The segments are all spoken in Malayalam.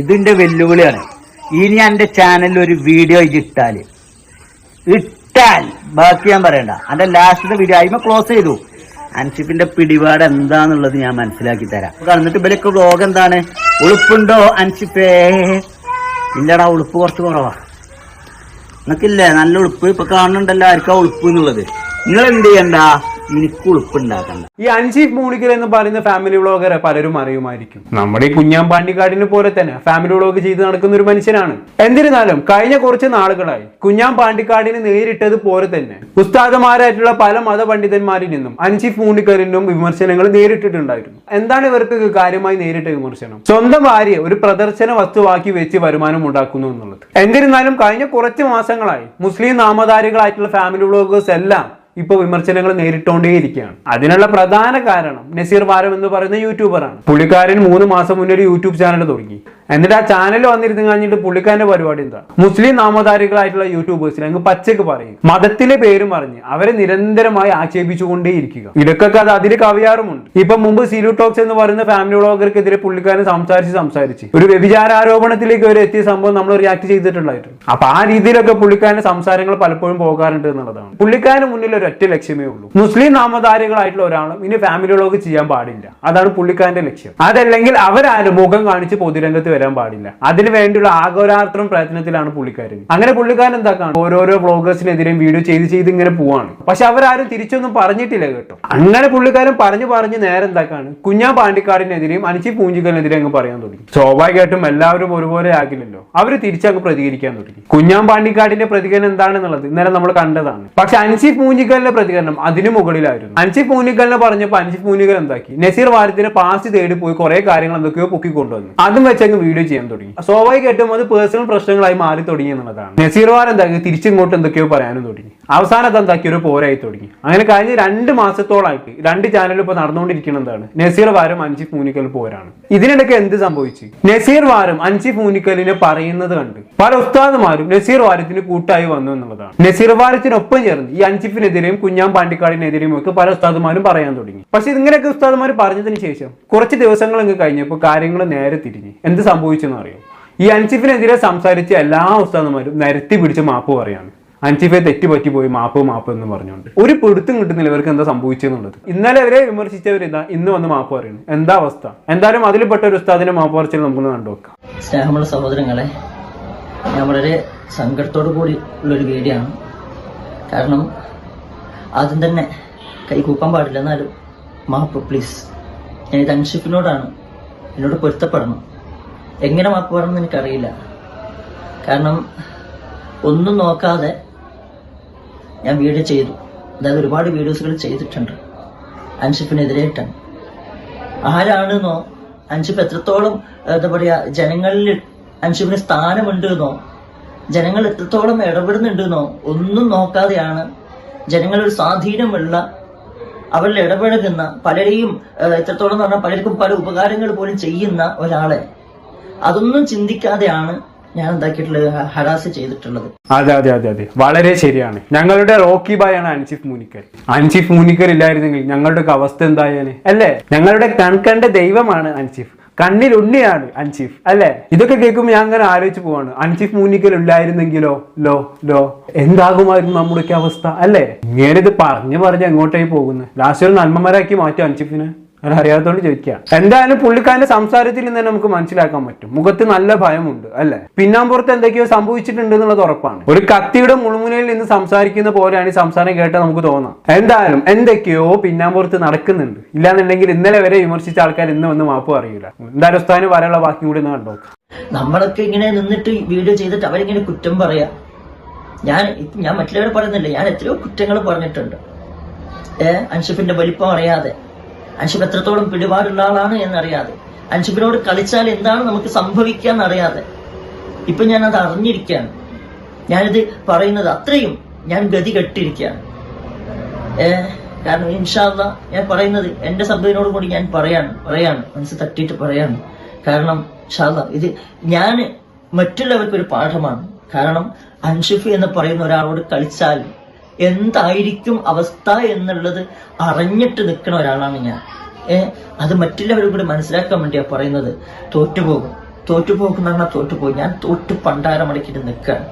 ഇതിന്റെ വെല്ലുവിളിയാണ്. ഇനി എന്റെ ചാനലിൽ ഒരു വീഡിയോ ഇട്ടാൽ. ഇട്ടാൽ ബാക്കി ഞാൻ പറയണ്ട. എന്റെ ലാസ്റ്റ് വീഡിയോ അതിമ ക്ലോസ് ചെയ്തു. അൻഷിഫിന്റെ പിടിപാട് എന്താന്നുള്ളത് ഞാൻ മനസ്സിലാക്കി തരാം. എന്നിട്ട് ഇവരൊക്കെ വ്ലോഗ് എന്താണ്? ഉളുപ്പുണ്ടോ അൻഷിഫേ ഇല്ലടാ ഉളുപ്പ് കുറച്ച് കുറവാ. നിനക്കില്ലേ നല്ല ഉളുപ്പ്? ഇപ്പൊ കാണുന്നുണ്ടല്ലോ ആർക്കാ ഉളുപ്പ് എന്നുള്ളത്. നിങ്ങൾ എന്ത് ചെയ്യണ്ട? എനിക്ക് ഉളുപ്പുണ്ടാക്കണ്ട. ഈ അൻഷീഫ് മൂണിക്കൽ എന്ന് പറയുന്ന ഫാമിലി വ്ളോഗറെ പലരും അറിയുമായിരിക്കും. നമ്മുടെ ഈ കുഞ്ഞാൻ പാണ്ടിക്കാടിനെ പോലെ തന്നെ ഫാമിലി വ്ളോഗ് ചെയ്ത് നടക്കുന്ന ഒരു മനുഷ്യനാണ്. എന്നിരുന്നാലും കഴിഞ്ഞ കുറച്ച് നാളുകളായി കുഞ്ഞാൻ പാണ്ടിക്കാടിന് നേരിട്ടത് പോലെ തന്നെ ഉസ്താദമാരായിട്ടുള്ള പല മതപണ്ഡിതന്മാരിൽ നിന്നും അൻഷീഫ് മൂണിക്കലിനും വിമർശനങ്ങൾ നേരിട്ടിട്ടുണ്ടായിരുന്നു. എന്താണ് ഇവർക്ക് കാര്യമായി നേരിട്ട വിമർശനം? സ്വന്തം ഭാര്യയെ ഒരു പ്രദർശന വസ്തുവാക്കി വെച്ച് വരുമാനം ഉണ്ടാക്കുന്നു എന്നുള്ളത്. എന്നിരുന്നാലും കഴിഞ്ഞ കുറച്ച് മാസങ്ങളായി മുസ്ലിം നാമധാരികളായിട്ടുള്ള ഫാമിലി വ്ളോഗേഴ്സ് എല്ലാം ഇപ്പൊ വിമർശനങ്ങൾ നേരിട്ടുകൊണ്ടേയിരിക്കുകയാണ് അതിനുള്ള പ്രധാന കാരണം നസീർ വാരം എന്ന് പറയുന്ന യൂട്യൂബറാണ്. പുള്ളിക്കാരൻ മൂന്ന് മാസം മുന്നേ ഒരു യൂട്യൂബ് ചാനൽ തുടങ്ങി. എന്നിട്ട് ആ ചാനൽ വന്നിരുന്നു കഴിഞ്ഞിട്ട് പുള്ളിക്കാരന്റെ പരിപാടി എന്താ? മുസ്ലിം നാമധാരികളായിട്ടുള്ള യൂട്യൂബേഴ്സിൽ അങ്ങ് പച്ചക്ക് പറയും. മതത്തിലെ പേരും പറഞ്ഞ് അവരെ നിരന്തരമായി ആക്ഷേപിച്ചുകൊണ്ടേയിരിക്കുക. ഇടക്കൊക്കെ അത് അതിൽ കവിയാറുമുണ്ട്. ഇപ്പൊ മുമ്പ് സീലു ടോക്സ് എന്ന് പറയുന്ന ഫാമിലി വ്ളോഗർക്കെതിരെ പുള്ളിക്കാരൻ സംസാരിച്ച് സംസാരിച്ച് ഒരു വ്യഭിചാര ആരോപണത്തിലേക്ക് വരെ എത്തിയ സംഭവം നമ്മൾ റിയാക്ട് ചെയ്തിട്ടുണ്ടായിരുന്നു അപ്പൊ ആ രീതിയിലൊക്കെ പുള്ളിക്കാരന്റെ സംസാരങ്ങൾ പലപ്പോഴും പോകാറുണ്ട് എന്നുള്ളതാണ്. പുള്ളിക്കാരന് മുന്നിൽ ഒരു ഒറ്റ ലക്ഷ്യമേ ഉള്ളൂ. മുസ്ലിം നാമധാരികളായിട്ടുള്ള ഒരാളും ഇനി ഫാമിലി വ്ളോഗ് ചെയ്യാൻ പാടില്ല. അതാണ് പുള്ളിക്കാരന്റെ ലക്ഷ്യം. അതല്ലെങ്കിൽ അവരാരും മുഖം കാണിച്ച് പൊതുരംഗത്ത് വരാൻ പാടില്ല. അതിന് വേണ്ടിയുള്ള ആഘോരാത്രം പ്രയത്നത്തിലാണ് പുള്ളിക്കാരൻ. അങ്ങനെ പുള്ളിക്കാരൻ എന്താക്കാണ് ഓരോരോ വ്ളോഗേഴ്സിനെതിരെയും വീഡിയോ ചെയ്ത് ചെയ്ത് ഇങ്ങനെ പോവാണ്. പക്ഷെ അവരാരും തിരിച്ചൊന്നും പറഞ്ഞിട്ടില്ല കേട്ടോ. അങ്ങനെ പുള്ളിക്കാരൻ പറഞ്ഞു പറഞ്ഞ് നേരെ എന്താക്കാണ് കുഞ്ഞാ പാണ്ടിക്കാടിനെതിരെയും അനിച്ചി പൂഞ്ചിക്കലിനെതിരെ അങ്ങ് പറയാൻ തുടങ്ങി. സ്വാഭാവികമായിട്ടും എല്ലാവരും ഒരുപോലെ ആകില്ലല്ലോ അവർ തിരിച്ചങ്ങ് പ്രതികരിക്കാൻ തുടങ്ങി. കുഞ്ഞാം പാണ്ടിക്കാടിന്റെ പ്രതികരണം എന്താണെന്നുള്ളത് ഇന്നലെ നമ്മൾ കണ്ടതാണ്. പക്ഷെ അൻസിഫ് പൂഞ്ചിക്കലിന്റെ പ്രതികരണം അതിനു മുകളിലായിരുന്നു. അൻസിഫ് പൂഞ്ഞിക്കലിനെ പറഞ്ഞപ്പോൾ അൻസിഫ് പൂഞ്ഞിക്കൽ എന്താക്കി? നസീർ വാരത്തിന് പാസ് തേടി പോയി കുറെ കാര്യങ്ങൾ എന്തൊക്കെയോ പൊക്കിക്കൊണ്ടുവന്നു. അതും വെച്ചങ്ങ് വീഡിയോ ചെയ്യാൻ തുടങ്ങി. സ്വാഭാവികമായിട്ടും അത് പേഴ്സണൽ പ്രശ്നങ്ങളായി മാറി തുടങ്ങി എന്നുള്ളതാണ്. നസീർ വാർ എന്താക്കി തിരിച്ചിങ്ങോട്ട് എന്തൊക്കെയോ പറയാനും തുടങ്ങി. അവസാനം അത് എന്താക്കി ഒരു പോരായി തുടങ്ങി. അങ്ങനെ കഴിഞ്ഞ രണ്ട് മാസത്തോളായിട്ട് രണ്ട് ചാനൽ ഇപ്പൊ നടന്നുകൊണ്ടിരിക്കുന്നതാണ് നസീർ വാരം അൻസിഫ് മൂനിക്കൽ പോരാണ്. ഇതിനിടയ്ക്ക് എന്ത് സംഭവിച്ചു? നസീർ വാരം അൻസിഫ് മൂനിക്കലിനെ പറയുന്നത് കണ്ട് പല ഉസ്താദുമാരും നസീർ വാരത്തിന് കൂട്ടായി വന്നു എന്നുള്ളതാണ്. നസീർ വാരത്തിനൊപ്പം ചേർന്ന് ഈ അൻസിഫിനെതിരെയും കുഞ്ഞാൻ പാണ്ടിക്കാടിനെതിരെയും ഒക്കെ പല ഉസ്താദുമാരും പറയാൻ തുടങ്ങി. പക്ഷെ ഇങ്ങനെയൊക്കെ ഉസ്താദുമാർ പറഞ്ഞതിന് ശേഷം കുറച്ച് ദിവസങ്ങൾ അങ്ങ് കഴിഞ്ഞപ്പോൾ കാര്യങ്ങൾ നേരെ തിരിഞ്ഞ്. എന്ത് സംഭവിച്ചെന്ന് അറിയാം ഈ അൻസിഫിനെതിരെ സംസാരിച്ച എല്ലാ ഉസ്താദുമാരും നിരത്തി പിടിച്ച് മാപ്പ് പറയാണ്. അൻസിഫെ തെറ്റ് പോയി മാപ്പ് മാപ്പ് എന്ന് പറഞ്ഞുകൊണ്ട്. ഒരു പിടുത്തം കിട്ടുന്നില്ല ഇവർക്ക് എന്താ സംഭവിച്ചെന്നുള്ളത് ഇന്നലെ അവരെ വിമർശിച്ചവർ ഇതാ ഇന്ന് വന്ന് മാപ്പ് പറയുന്നു. എന്താ അവസ്ഥ? എന്തായാലും അതിൽപ്പെട്ട ഒരു ഉസ്താദിന്റെ മാപ്പ് പറച്ചിൽ നമുക്കൊന്ന് കണ്ടുവെക്കാം സ്നേഹമുള്ള സഹോദരങ്ങളെ ഞാൻ വളരെ സങ്കടത്തോടു കൂടി ഉള്ളൊരു വീഡിയോ ആണ് കാരണം ആദ്യം തന്നെ കൈകൂപ്പാൻ പാടില്ല. എന്നാലും മാപ്പ് പ്ലീസ് ഞാൻ ഇത് അൻഷിഫിനോടാണ് എന്നോട് പൊരുത്തപ്പെടണം. എങ്ങനെ മാപ്പ് പറയണമെന്ന് എനിക്കറിയില്ല. കാരണം ഒന്നും നോക്കാതെ ഞാൻ വീഡിയോ ചെയ്തു. അതായത് ഒരുപാട് വീഡിയോസുകൾ ചെയ്തിട്ടുണ്ട്. അൻഷിഫിനെതിരായിട്ടാണ്. ആരാണെന്നോ അൻഷിഫ് എത്രത്തോളം എന്താ പറയുക ജനങ്ങളിൽ അൻഷിഫിന് സ്ഥാനമുണ്ട് എന്നോ ജനങ്ങൾ എത്രത്തോളം ഇടപെടുന്നുണ്ടെന്നോ ഒന്നും നോക്കാതെയാണ് ജനങ്ങളൊരു സ്വാധീനമുള്ള അവരിൽ ഇടപഴകുന്ന പലരെയും എത്രത്തോളം എന്ന് പറഞ്ഞാൽ പലർക്കും പല ഉപകാരങ്ങൾ പോലും ചെയ്യുന്ന ഒരാളെ. അതൊന്നും ചിന്തിക്കാതെയാണ് ഞാൻ എന്താക്കിയിട്ടുള്ളത് ഹരാസ് ചെയ്തിട്ടുള്ളത്. അതെ അതെ അതെ അതെ. വളരെ ശരിയാണ്. ഞങ്ങളുടെ റോക്കി ബായ് ആണ് അൻസിഫ് മൂനിക്കൽ. അൻസിഫ് മൂനിക്കൽ ഇല്ലായിരുന്നെങ്കിൽ ഞങ്ങളുടെ അവസ്ഥ എന്തായാലും അല്ലേ? ഞങ്ങളുടെ കൺകണ്ട ദൈവമാണ് അൻസിഫ്. കണ്ണിൽ ഉണ്ണിയാണ് അൻസിഫ്. അല്ലെ? ഇതൊക്കെ കേൾക്കുമ്പോൾ ഞാൻ അങ്ങനെ ആലോചിച്ച് പോവാണ്. അൻസിഫ് മൂന്നിക്കൽ ഉണ്ടായിരുന്നെങ്കിലോ ലോ ലോ. എന്താകുമായിരുന്നു നമ്മുടെയൊക്കെ അവസ്ഥ? അല്ലേ? ഇങ്ങനെ ഇത് പറഞ്ഞു പറഞ്ഞ് എങ്ങോട്ടായി പോകുന്നു? ലാസ്റ്റ് ഒരു നന്മമാരാക്കി മാറ്റും അൻസിഫിനെ. അത് അറിയാത്തോണ്ട് ചോദിക്കാം. എന്തായാലും പുള്ളിക്കാരന്റെ സംസാരത്തിൽ നിന്ന് തന്നെ നമുക്ക് മനസ്സിലാക്കാൻ പറ്റും. മുഖത്ത് നല്ല ഭയമുണ്ട് അല്ലെ? പിന്നാമ്പുറത്ത് എന്തൊക്കെയോ സംഭവിച്ചിട്ടുണ്ട് എന്നുള്ളത് ഉറപ്പാണ്. ഒരു കത്തിയുടെ മുൾമുനയിൽ നിന്ന് സംസാരിക്കുന്ന പോലെയാണ് ഈ സംസാരം കേട്ടാൽ നമുക്ക് തോന്നാം. എന്തായാലും എന്തൊക്കെയോ പിന്നാമ്പുറത്ത് നടക്കുന്നുണ്ട്. ഇല്ലാന്നുണ്ടെങ്കിൽ ഇന്നലെ വരെ വിമർശിച്ച ആൾക്കാർ ഇന്ന് വന്ന് മാപ്പ് അറിയില്ല എന്തായാലും ഉസ്താദിന് വരാനുള്ള ബാക്കി കൂടി ഒന്ന് കണ്ടോ നമ്മളൊക്കെ ഇങ്ങനെ നിന്നിട്ട് വീഡിയോ ചെയ്തിട്ട് അവരിങ്ങനെ കുറ്റം പറയാ. ഞാൻ ഞാൻ മറ്റുള്ളവരെ പറയുന്നില്ല. ഞാൻ എത്രയോ കുറ്റങ്ങൾ പറഞ്ഞിട്ടുണ്ട്. ഏഹ് അൻഷിഫിന്റെ വലിപ്പം അറിയാതെ. അൻഷിഫ് എത്രത്തോളം പിടിപാടുള്ള ആളാണ് എന്നറിയാതെ. അൻഷിബിനോട് കളിച്ചാൽ എന്താണ് നമുക്ക് സംഭവിക്കുക എന്നറിയാതെ. ഇപ്പൊ ഞാൻ അത് അറിഞ്ഞിരിക്കുകയാണ്. ഞാനിത് പറയുന്നത് അത്രയും ഞാൻ ഗതി കെട്ടിരിക്കുകയാണ്. ഏ കാരണം ഇൻഷാല്ല ഞാൻ പറയുന്നത് എന്റെ സംഭവിനോട് കൂടി ഞാൻ പറയാണ് പറയാണ്. മനസ്സ് തട്ടിയിട്ട് പറയാണ്. കാരണം ഷാല ഇത് ഞാൻ മറ്റുള്ളവർക്ക് ഒരു പാഠമാണ്. കാരണം അൻഷിഫ് എന്ന് പറയുന്ന ഒരാളോട് കളിച്ചാൽ എന്തായിരിക്കും അവസ്ഥ എന്നുള്ളത് അറിഞ്ഞിട്ട് നിൽക്കുന്ന ഒരാളാണ് ഞാൻ. ഏ അത് മറ്റുള്ളവരും കൂടി മനസ്സിലാക്കാൻ വേണ്ടിയാ പറയുന്നത്. തോറ്റുപോകും. തോറ്റുപോകുന്ന പറഞ്ഞാൽ തോറ്റുപോകും. ഞാൻ തോറ്റു പണ്ടാരം അടക്കിട്ട് നിൽക്കുകയാണ്.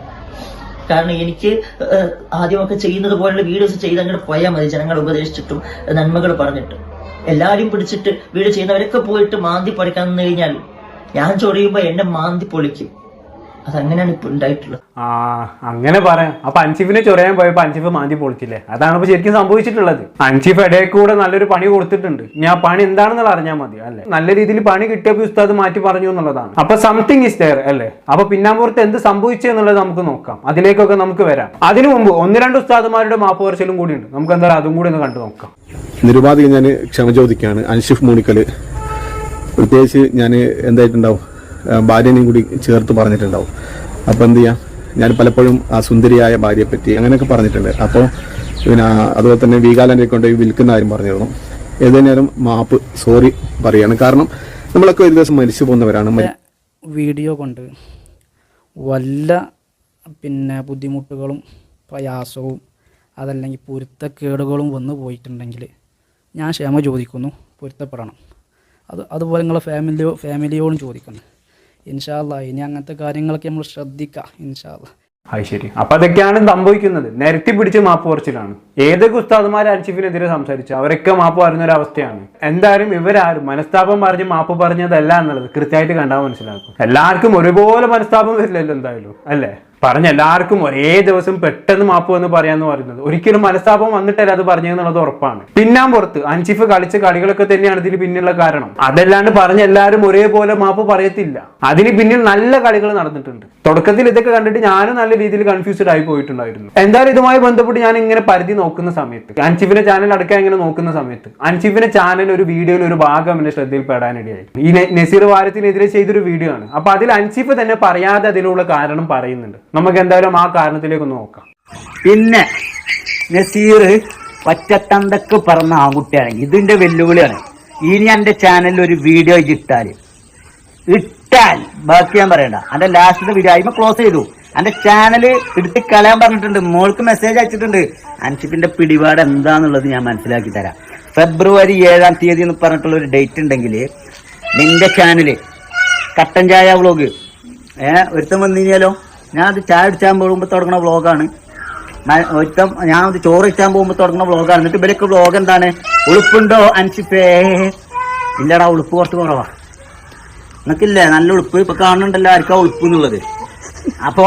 കാരണം എനിക്ക് ഏഹ്, ആദ്യമൊക്കെ ചെയ്യുന്നത് പോലുള്ള വീഡിയോസ് ചെയ്ത് പോയാൽ മതി. ജനങ്ങൾ ഉപദേശിച്ചിട്ടും നന്മകൾ പറഞ്ഞിട്ടും. എല്ലാവരും പിടിച്ചിട്ട് വീഡിയോ ചെയ്യുന്നവരൊക്കെ പോയിട്ട് മാന്തി പഠിക്കാൻ കഴിഞ്ഞാൽ ഞാൻ ചൊറിയുമ്പോൾ എന്നെ മാന്തി പൊളിക്കും. അതങ്ങനെയാണ് ഇപ്പൊ ഉണ്ടായിട്ടുള്ളത്. ആ അങ്ങനെ പറയാം. അപ്പൊ അൻസിഫിനെ ചൊറിയാൻ പോയപ്പോ അൻസിഫ് മാന്തി പൊളിച്ചില്ലേ? അതാണ് ഇപ്പൊ ശരിക്കും സംഭവിച്ചിട്ടുള്ളത്. അൻസിഫ് ഇടയിൽ കൂടെ നല്ലൊരു പണി കൊടുത്തിട്ടുണ്ട്. ഞാൻ പണി എന്താണെന്നുള്ള അറിഞ്ഞാൽ മതി അല്ലെ? നല്ല രീതിയിൽ പണി കിട്ടിയപ്പോൾ ഉസ്താദ് മാറ്റി പറഞ്ഞു എന്നുള്ളതാണ്. അപ്പൊ സംതിങ് ഇസ് ദയർ അല്ലേ? അപ്പൊ പിന്നാമ്പുറത്ത് എന്ത് സംഭവിച്ചു എന്നുള്ളത് നമുക്ക് നോക്കാം. അതിലേക്കൊക്കെ നമുക്ക് വരാം. അതിനു മുമ്പ് ഒന്ന് രണ്ട് ഉസ്താദ്മാരുടെ മാപ്പ് പറച്ചിലും കൂടി ഉണ്ട്. നമുക്ക് എന്തായാലും അതും കൂടി ഒന്ന് കണ്ടു നോക്കാം. നിരുപാധികം ഞാൻ ക്ഷമ ചോദിക്കുകയാണ് അൻഷിഫ് മൂണിക്കൽ പ്രത്യേകിച്ച് ഞാൻ എന്തായിട്ടുണ്ടാവും? ഭാര്യനെയും കൂടി ചേർത്ത് പറഞ്ഞിട്ടുണ്ടാവും. അപ്പോൾ എന്ത് ചെയ്യാം? ഞാൻ പലപ്പോഴും ആ സുന്ദരിയായ ഭാര്യയെ പറ്റി അങ്ങനെയൊക്കെ പറഞ്ഞിട്ടുണ്ട്. അപ്പോൾ പിന്നെ അതുപോലെ തന്നെ വീഗാലനെ കൊണ്ട് വിൽക്കുന്ന കാര്യം പറഞ്ഞിരുന്നു. ഏതെങ്കിലും മാപ്പ് സോറി പറയാണ്. കാരണം നമ്മളൊക്കെ ഒരു ദിവസം മരിച്ചു പോകുന്നവരാണ്. വീഡിയോ കൊണ്ട് വല്ല പിന്നെ ബുദ്ധിമുട്ടുകളും പ്രയാസവും അതല്ലെങ്കിൽ പൊരുത്തക്കേടുകളും വന്നു പോയിട്ടുണ്ടെങ്കിൽ ഞാൻ ക്ഷമ ചോദിക്കുന്നു. പൊരുത്തപ്പെടണം. അത് അതുപോലെ നിങ്ങളെ ഫാമിലിയോ ഫാമിലിയോടും ചോദിക്കുന്നു. ഇൻഷാല്ല ഇനി അങ്ങനത്തെ കാര്യങ്ങളൊക്കെ നമ്മൾ ശ്രദ്ധിക്കാം ഇൻഷാല്ല അത് ശരി. അപ്പൊ അതൊക്കെയാണ് സംഭവിക്കുന്നത്. നിരത്തി പിടിച്ച് മാപ്പ് പറച്ചിലാണ്. ഏതൊക്കെ ഉസ്താദുമാർ അൻഷിഫിനെതിരെ സംസാരിച്ചു? അവരൊക്കെ മാപ്പ് പറയുന്ന ഒരു അവസ്ഥയാണ്. എന്തായാലും ഇവരാരും മനസ്താപം പറഞ്ഞ് മാപ്പ് പറഞ്ഞതല്ല എന്നുള്ളത് കൃത്യമായിട്ട് കണ്ടാൽ മനസ്സിലാക്കും. എല്ലാവർക്കും ഒരുപോലെ മനസ്താപം വരില്ലല്ലോ എന്തായാലും അല്ലേ? പറഞ്ഞ എല്ലാവർക്കും ഒരേ ദിവസം പെട്ടെന്ന് മാപ്പ് വന്ന് പറയാന്ന് പറയുന്നത്. ഒരിക്കലും മനസ്താപം വന്നിട്ടല്ല അത് പറഞ്ഞെന്നുള്ളത് ഉറപ്പാണ്. പിന്നാൻ പുറത്ത് അഞ്ചിഫ് കളിച്ച കളികളൊക്കെ തന്നെയാണ് ഇതിന് പിന്നിലുള്ള കാരണം. അതല്ലാണ്ട് പറഞ്ഞ എല്ലാവരും ഒരേപോലെ മാപ്പ് പറയത്തില്ല. അതിന് പിന്നിൽ നല്ല കളികൾ നടന്നിട്ടുണ്ട്. തുടക്കത്തിൽ ഇതൊക്കെ കണ്ടിട്ട് ഞാനും നല്ല രീതിയിൽ കൺഫ്യൂസ്ഡ് ആയി പോയിട്ടുണ്ടായിരുന്നു. എന്തായാലും ഇതുമായി ബന്ധപ്പെട്ട് ഞാൻ ഇങ്ങനെ പരിധി നോക്കുന്ന സമയത്ത് അൻസിഫിന്റെ ചാനൽ അടക്കാൻ ഇങ്ങനെ നോക്കുന്ന സമയത്ത് അൻസിഫിന്റെ ചാനൽ ഒരു വീഡിയോയിൽ ഒരു ഭാഗം എന്റെ ശ്രദ്ധയിൽപ്പെടാനിടയായി. ഈ നസീർ വാരത്തിനെതിരെ ചെയ്തൊരു വീഡിയോ ആണ്. അപ്പൊ അതിൽ അൻസിഫ് തന്നെ പറയാതെ അതിലുള്ള കാരണം പറയുന്നുണ്ട്. നമുക്ക് എന്തായാലും ആ കാരണത്തിലേക്ക് നോക്കാം. പിന്നെ നസീർ പച്ചത്തന്തക്ക് പറഞ്ഞ ആൺകുട്ടിയാണ്. ഇതിന്റെ വെല്ലുവിളിയാണ്. ഇനി എന്റെ ചാനലിൽ ഒരു വീഡിയോ ഇട്ടാൽ ഇട്ടാൽ ബാക്കി ഞാൻ പറയണ്ട. എന്റെ ലാസ്റ്റ് വീഡിയോ ആയിമ ക്ലോസ് ചെയ്തു. എന്റെ ചാനൽ എടുത്ത് കളയാൻ പറഞ്ഞിട്ടുണ്ട്. മോൾക്ക് മെസ്സേജ് അയച്ചിട്ടുണ്ട്. അൻഷിപ്പിന്റെ പിടിപാട് എന്താന്നുള്ളത് ഞാൻ മനസ്സിലാക്കി തരാം. ഫെബ്രുവരി ഏഴാം തീയതി എന്ന് പറഞ്ഞിട്ടുള്ള ഒരു ഡേറ്റ് ഉണ്ടെങ്കിൽ നിന്റെ ചാനൽ കട്ടൻ ചായ വ്ളോഗ് ഏഹ് ഒരുത്തം വന്നു കഴിഞ്ഞാലോ ഞാൻ അത് ചായ അടിച്ചാൻ പോകുമ്പോൾ തുടങ്ങുന്ന വ്ളോഗാണ് ഒറ്റം ഞാൻ അത് ചോറ് ഇച്ചാൻ പോകുമ്പോൾ തുടങ്ങുന്ന വ്ളോഗാണ് എന്നിട്ട് ഇവരൊക്കെ വ്ളോഗ് എന്താണ്? ഉളുപ്പുണ്ടോ അൻഷിപ്പേ? ഇല്ലടാ ഉളുപ്പ് കുറച്ച് കുറവാ. നിനക്കില്ലേ നല്ല ഉളുപ്പ്? ഇപ്പൊ കാണുന്നുണ്ടല്ലോ ആർക്കാ ഉളുപ്പ് എന്നുള്ളത്. അപ്പോ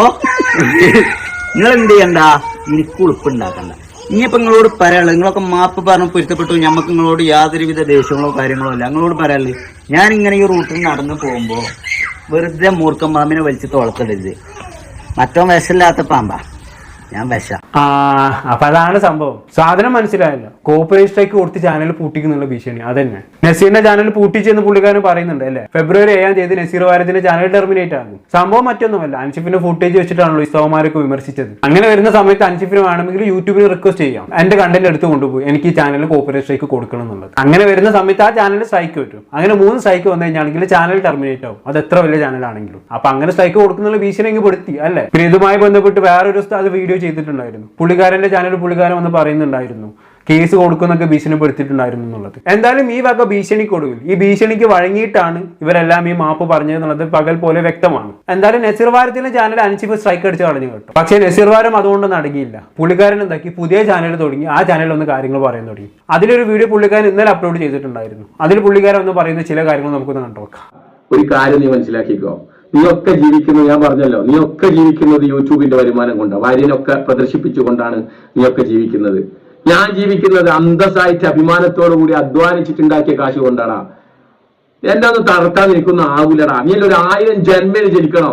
നിങ്ങൾ എന്ത് ചെയ്യണ്ട എനിക്ക് ഉളുപ്പ് ഉണ്ടാക്കണ്ട. ഇനിയിപ്പോ നിങ്ങളോട് പറയാനുള്ളത് നിങ്ങളൊക്കെ മാപ്പ് പറഞ്ഞ് പൊരുത്തപ്പെട്ടു. ഞമ്മക്ക് നിങ്ങളോട് യാതൊരുവിധ ദേഷ്യങ്ങളോ കാര്യങ്ങളോ അല്ല നിങ്ങളോട് പറയാനുള്ളത് ഞാൻ ഇങ്ങനെ ഈ റൂട്ടിൽ നടന്നു പോകുമ്പോ വെറുതെ മൂർക്കം മാമിനെ വലിച്ച് തുളക്കരുത് മറ്റോ വയസ്സില്ലാത്ത പാമ്പാ. ഞാൻ വിശ ആ അപ്പൊ അതാണ് സംഭവം. സാധനം മനസ്സിലായല്ലോ. കോപ്പറേറ്റ് കൊടുത്ത് ചാനൽ പൂട്ടിക്കുന്നുള്ള ഭീഷണി. അതന്നെ. നസീറിന്റെ ചാനൽ പൂട്ടിച്ചെന്ന് പുള്ളിക്കാരൻ പറയുന്നുണ്ട് അല്ലേ? ഫെബ്രുവരി ഏഴാം തീയതി നസീർ വാരത്തിന്റെ ചാനൽ ടെർമിനേറ്റ് ആകും. സംഭവം മറ്റൊന്നുമല്ല. അൻഷിഫിന്റെ ഫുട്ടേജ് വെച്ചിട്ടാണല്ലോ ഇസ്തവന്മാരൊക്കെ വിമർശിച്ചത്. അങ്ങനെ വരുന്ന സമയത്ത് അൻഷിഫിന് വേണമെങ്കിൽ യൂട്യൂബിൽ റിക്വസ്റ്റ് ചെയ്യാം. എന്റെ കണ്ടന്റ് എടുത്ത് കൊണ്ടുപോയി. എനിക്ക് ഈ ചാനൽ കോപ്പറേറ്റ് സ്ട്രൈക്ക് കൊടുക്കണം എന്നുള്ളത്. അങ്ങനെ വരുന്ന സമയത്ത് ആ ചാനൽ സ്ട്രൈക്ക് വരും അങ്ങനെ മൂന്ന് സ്ട്രൈക്ക് വന്നു കഴിഞ്ഞാണെങ്കിൽ ചാനൽ ടെർമിനേറ്റ് ആവും. അത് എത്ര വലിയ ചാനൽ ആണെങ്കിലും. അപ്പൊ അങ്ങനെ സ്ട്രൈക്ക് കൊടുക്കുന്ന ഭീഷണി പെടുത്തി അല്ലേ? പിന്നെ ഇതുമായി ബന്ധപ്പെട്ട് വേറൊരു സ്ഥലത്ത് വീഡിയോ ചെയ്തിട്ടുണ്ടായിരുന്നു. പുള്ളിക്കാരന്റെ ചാനൽ പുള്ളിക്കാരൻ വന്ന് പറയുന്നുണ്ടായിരുന്നു. കേസ് കൊടുക്കുന്നൊക്കെ ഭീഷണിപ്പെടുത്തിയിട്ടുണ്ടായിരുന്നു എന്നുള്ളത്. എന്തായാലും ഈ വക ഭീഷണിക്കൊടുവിൽ ഈ ഭീഷണിക്ക് വഴങ്ങിയിട്ടാണ് ഇവരെല്ലാം ഈ മാപ്പ് പറഞ്ഞത് എന്നുള്ളത് പകൽ പോലെ വ്യക്തമാണ്. എന്തായാലും നസീർ വാരത്തിന്റെ ചാനൽ അനുസരിച്ച് സ്ട്രൈക്ക് അടിച്ച് കളഞ്ഞു കേട്ടോ. പക്ഷേ നസീർ വാരം അതുകൊണ്ടൊന്നും അടങ്ങിയില്ല പുള്ളിക്കാരൻ എന്താക്കി പുതിയ ചാനൽ തുടങ്ങി ആ ചാനലിൽ ഒന്ന് കാര്യങ്ങൾ പറയാൻ തുടങ്ങി. അതിലൊരു വീഡിയോ പുള്ളിക്കാരൻ ഇന്നലെ അപ്ലോഡ് ചെയ്തിട്ടുണ്ടായിരുന്നു. അതിൽ പുള്ളിക്കാരൻ ഒന്ന് പറയുന്ന ചില കാര്യങ്ങൾ നമുക്കൊന്ന് കണ്ടുനോക്കാം. ഒരു കാര്യം നീ മനസ്സിലാക്കിക്കോ. നീയൊക്കെ ജീവിക്കുന്നത് ഞാൻ പറഞ്ഞല്ലോ നീയൊക്കെ ജീവിക്കുന്നത് യൂട്യൂബിന്റെ വരുമാനം കൊണ്ടാണ് വാര്യനൊക്കെ പ്രദർശിപ്പിച്ചുകൊണ്ടാണ് നീയൊക്കെ ജീവിക്കുന്നത്. ഞാൻ ജീവിക്കുന്നത് അന്തസ്സായിട്ട് അഭിമാനത്തോടു കൂടി അധ്വാനിച്ചിട്ടുണ്ടാക്കിയ കാശ് കൊണ്ടാടാ. എന്നെ ഒന്ന് തളർത്താൻ നിൽക്കുന്ന ആവൂലടാ. നീ ഒരു ആയിരം ജന്മന് ജനിക്കണോ?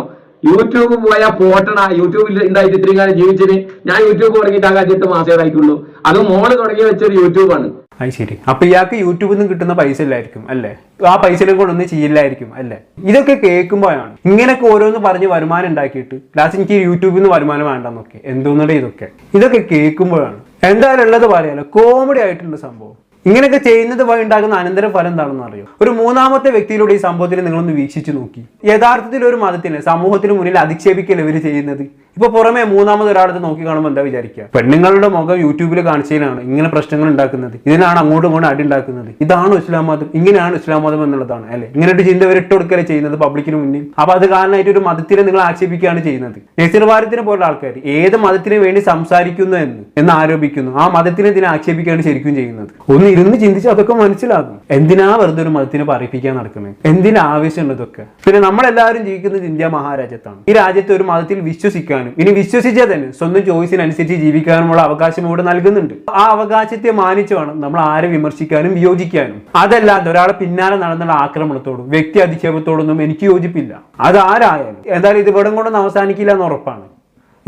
യൂട്യൂബ് പോയാ പോട്ടടാ. യൂട്യൂബിൽ ഉണ്ടായിട്ട് ഇത്രയും കാലം ജീവിച്ചതിന് ഞാൻ യൂട്യൂബ് തുടങ്ങിയിട്ട് ആകാശത്ത് മാസേടായിട്ടുള്ളൂ അത് മോൾ തുടങ്ങി വെച്ചൊരു യൂട്യൂബാണ്. അത് ശരി. അപ്പൊ ഇയാൾക്ക് യൂട്യൂബിൽ നിന്ന് കിട്ടുന്ന പൈസ ഇല്ലായിരിക്കും അല്ലേ? ആ പൈസയിലും കൊണ്ടൊന്നും ചെയ്യില്ലായിരിക്കും അല്ലേ? ഇതൊക്കെ കേൾക്കുമ്പോഴാണ് ഇങ്ങനെയൊക്കെ ഓരോന്ന് പറഞ്ഞ് വരുമാനം ഉണ്ടാക്കിയിട്ട് ലാസ്റ്റ് എനിക്ക് യൂട്യൂബിൽ നിന്ന് വരുമാനം വേണ്ടെന്നൊക്കെ എന്തോന്നുണ്ട് ഇതൊക്കെ? ഇതൊക്കെ കേൾക്കുമ്പോഴാണ്. എന്തായാലും ഉള്ളത് പറയാലോ കോമഡി ആയിട്ടുള്ള സംഭവം. ഇങ്ങനെയൊക്കെ ചെയ്യുന്നത് വഴി ഉണ്ടാകുന്ന അനന്തര ഫലം എന്താണെന്ന് അറിയോ? ഒരു മൂന്നാമത്തെ വ്യക്തിയിലൂടെ ഈ സംഭവത്തിൽ നിങ്ങളൊന്ന് വീക്ഷിച്ചു നോക്കി. യഥാർത്ഥത്തിൽ ഒരു മതത്തിന് സമൂഹത്തിന് മുന്നിൽ അധിക്ഷേപിക്കൽ ഇവർ ചെയ്യുന്നത്? ഇപ്പൊ പുറമെ മൂന്നാമത് ഒരാളത് നോക്കി കാണുമ്പോൾ എന്താ വിചാരിക്കുക? പെണ്ണുങ്ങളുടെ മുഖം യൂട്യൂബിൽ കാണിച്ചതിനാണ് ഇങ്ങനെ പ്രശ്നങ്ങൾ ഉണ്ടാക്കുന്നത്. ഇതിനാണ് അങ്ങോട്ടും ഇങ്ങോട്ടും അടി ഉണ്ടാക്കുന്നത്. ഇതാണ് ഇസ്ലാം മതം. ഇങ്ങനെയാണ് ഇസ്ലാം മതം എന്നുള്ളതാണ് അല്ലെ? ഇങ്ങനെ ഒരു ചിന്ത ഇട്ട് കൊടുക്കലേ ചെയ്യുന്നത് പബ്ലിക്കിന് മുന്നിൽ. അപ്പൊ അത് കാരണമായിട്ട് ഒരു മതത്തിനെ നിങ്ങൾ ആക്ഷേപിക്കുകയാണ് ചെയ്യുന്നത്. നെസിർവാരത്തിനെ പോലെ ആൾക്കാർ ഏത് മതത്തിന് വേണ്ടി സംസാരിക്കുന്നു എന്ന് എന്ന് ആരോപിക്കുന്നു ആ മതത്തിനെ ഇതിനെ ആക്ഷേപിക്കുകയാണ് ശരിക്കും ചെയ്യുന്നത്. ഒന്ന് ഇരുന്ന് ചിന്തിച്ച് അതൊക്കെ മനസ്സിലാകും എന്തിനാ വെറുതെ ഒരു മതത്തിനെ പറയിപ്പിക്കാൻ നടക്കുന്നത്? എന്തിനാ ആവശ്യമുണ്ട് പിന്നെ നമ്മളെല്ലാവരും ജീവിക്കുന്നത് ഇന്ത്യ മഹാരാജ്യത്താണ്. ഈ രാജ്യത്തെ ഒരു മതത്തിൽ വിശ്വസിക്കാനും ഇനി വിശ്വസിച്ചാൽ തന്നെ സ്വന്തം ചോയ്സിനനുസരിച്ച് ജീവിക്കാനുമുള്ള അവകാശം ഇവിടെ നൽകുന്നുണ്ട്. ആ അവകാശത്തെ മാനിച്ചു വേണം നമ്മൾ ആരെ വിമർശിക്കാനും വിയോജിക്കാനും. അതല്ലാതെ ഒരാളെ പിന്നാലെ നടന്നുള്ള ആക്രമണത്തോടും വ്യക്തി അധിക്ഷേപത്തോടൊന്നും എനിക്ക് യോജിപ്പില്ല. അത് ആരായാലും. എന്തായാലും ഇത് ഇവിടെ കൊണ്ടൊന്നും അവസാനിക്കില്ല എന്ന് ഉറപ്പാണ്.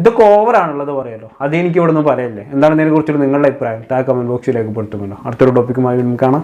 ഇതൊക്കെ ഓവറാണുള്ളത് പറയാലോ അത് എനിക്ക് ഇവിടെ നിന്ന് പറയല്ലേ. എന്താണ് ഇതിനെ കുറിച്ചുള്ള നിങ്ങളുടെ അഭിപ്രായം? താ കമന്റ് ബോക്സിൽ രേഖപ്പെടുത്തുമല്ലോ അടുത്തൊരു ടോപ്പിക്കുമായി കാണാം.